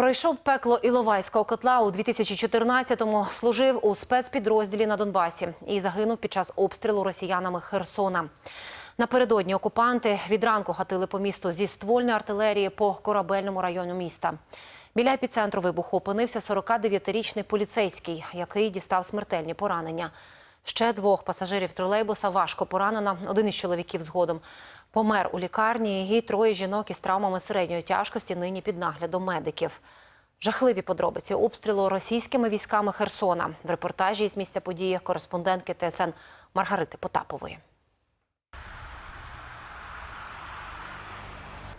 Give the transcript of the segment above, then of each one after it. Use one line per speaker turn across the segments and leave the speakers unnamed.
Пройшов пекло Іловайського котла у 2014-му, служив у спецпідрозділі на Донбасі і загинув під час обстрілу росіянами Херсона. Напередодні окупанти від ранку гатили по місту зі ствольної артилерії по корабельному району міста. Біля епіцентру вибуху опинився 49-річний поліцейський, який дістав смертельні поранення. Ще двох пасажирів тролейбуса важко поранено. Один із чоловіків згодом помер у лікарні. І троє жінок із травмами середньої тяжкості нині під наглядом медиків. Жахливі подробиці обстрілу російськими військами Херсона. В репортажі із місця події кореспондентки ТСН Маргарити Потапової.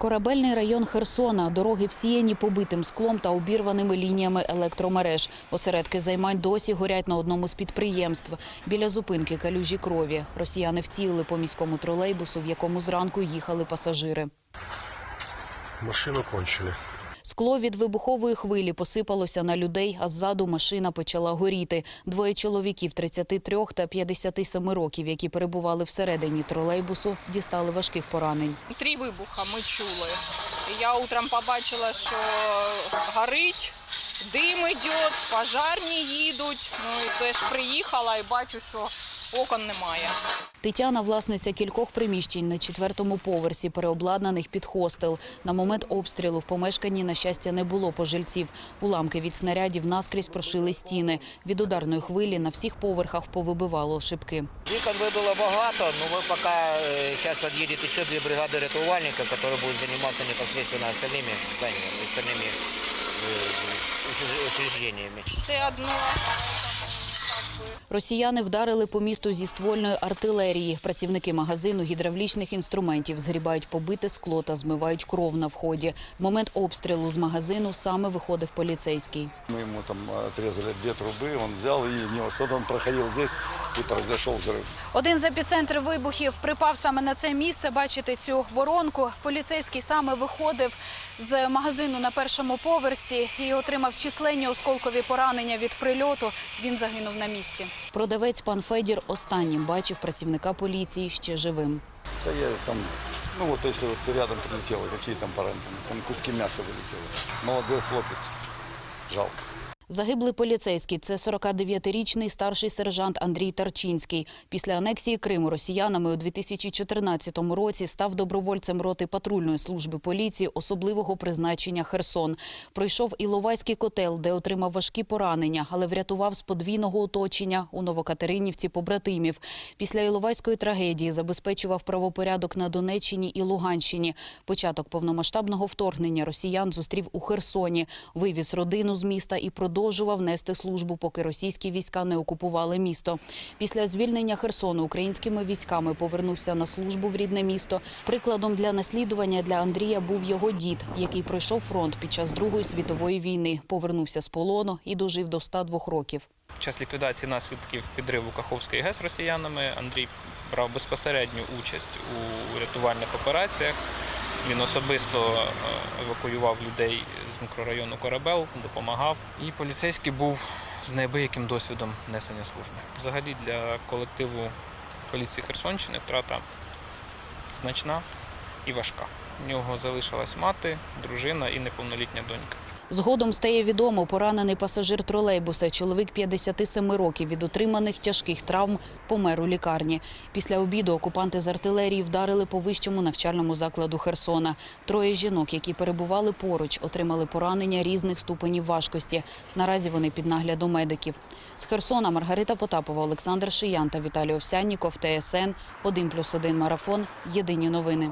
Корабельний район Херсона. Дороги всіяні побитим склом та обірваними лініями електромереж. Осередки займань досі горять на одному з підприємств. Біля зупинки калюжі крові. Росіяни вцілили по міському тролейбусу, в якому зранку їхали пасажири.
Машину кончили.
Скло від вибухової хвилі посипалося на людей, а ззаду машина почала горіти. Двоє чоловіків 33 та 57 років, які перебували всередині тролейбусу, дістали важких поранень.
Три вибуха ми чули. Я утром побачила, що горить, дим йде, пожарні їдуть. Ну і теж приїхала і бачу, що окон немає.
Тетяна – власниця кількох приміщень на четвертому поверсі, переобладнаних під хостел. На момент обстрілу в помешканні, на щастя, не було пожильців. Уламки від снарядів наскрізь прошили стіни. Від ударної хвилі на всіх поверхах повибивало шибки.
Вікон вибило багато, але ми поки зараз під'їде ще дві бригади рятувальників, які будуть займатися непосредственно остальними зданнями, остальними е, учреждениями.
Це одно.
Росіяни вдарили по місту зі ствольної артилерії. Працівники магазину гідравлічних інструментів згрібають побите скло та змивають кров на вході. В момент обстрілу з магазину саме виходив поліцейський.
Мы ему там отрезали две трубы, он взял и в него что-то он проходил здесь и произошел взрыв.
Один з епіцентрів вибухів припав саме на це місце. Бачите цю воронку. Поліцейський саме виходив з магазину на першому поверсі і отримав численні осколкові поранення від прильоту. Він загинув на місці.
Продавець пан Федір останнім бачив працівника поліції ще живим.
Та я там, ну от якщо от рядом прилетіло, які там паренти, там куски мяса вилетіли. Молодой хлопець, жалко.
Загиблий поліцейський – це 49-річний старший сержант Андрій Тарчинський. Після анексії Криму росіянами у 2014 році став добровольцем роти патрульної служби поліції особливого призначення «Херсон». Пройшов Іловайський котел, де отримав важкі поранення, але врятував з подвійного оточення у Новокатеринівці побратимів. Після Іловайської трагедії забезпечував правопорядок на Донеччині і Луганщині. Початок повномасштабного вторгнення росіян зустрів у Херсоні, вивіз родину з міста і продовжував нести службу, поки російські війська не окупували місто. Після звільнення Херсону українськими військами повернувся на службу в рідне місто. Прикладом для наслідування для Андрія був його дід, який пройшов фронт під час Другої світової війни, повернувся з полону і дожив до 102 років.
Під час ліквідації наслідків підриву Каховської ГЕС росіянами Андрій брав безпосередню участь у рятувальних операціях. Він особисто е, евакуював людей з мікрорайону Корабел, допомагав. І поліцейський був з неабияким досвідом несення служби. Взагалі для колективу поліції Херсонщини втрата значна і важка. У нього залишилась мати, дружина і неповнолітня донька.
Згодом стає відомо, поранений пасажир тролейбуса, чоловік 57 років від отриманих тяжких травм, помер у лікарні. Після обіду окупанти з артилерії вдарили по вищому навчальному закладу Херсона. Троє жінок, які перебували поруч, отримали поранення різних ступенів важкості. Наразі вони під наглядом медиків. З Херсона Маргарита Потапова, Олександр Шиян та Віталій Овсянніков, ТСН 1+,1 марафон. Єдині новини.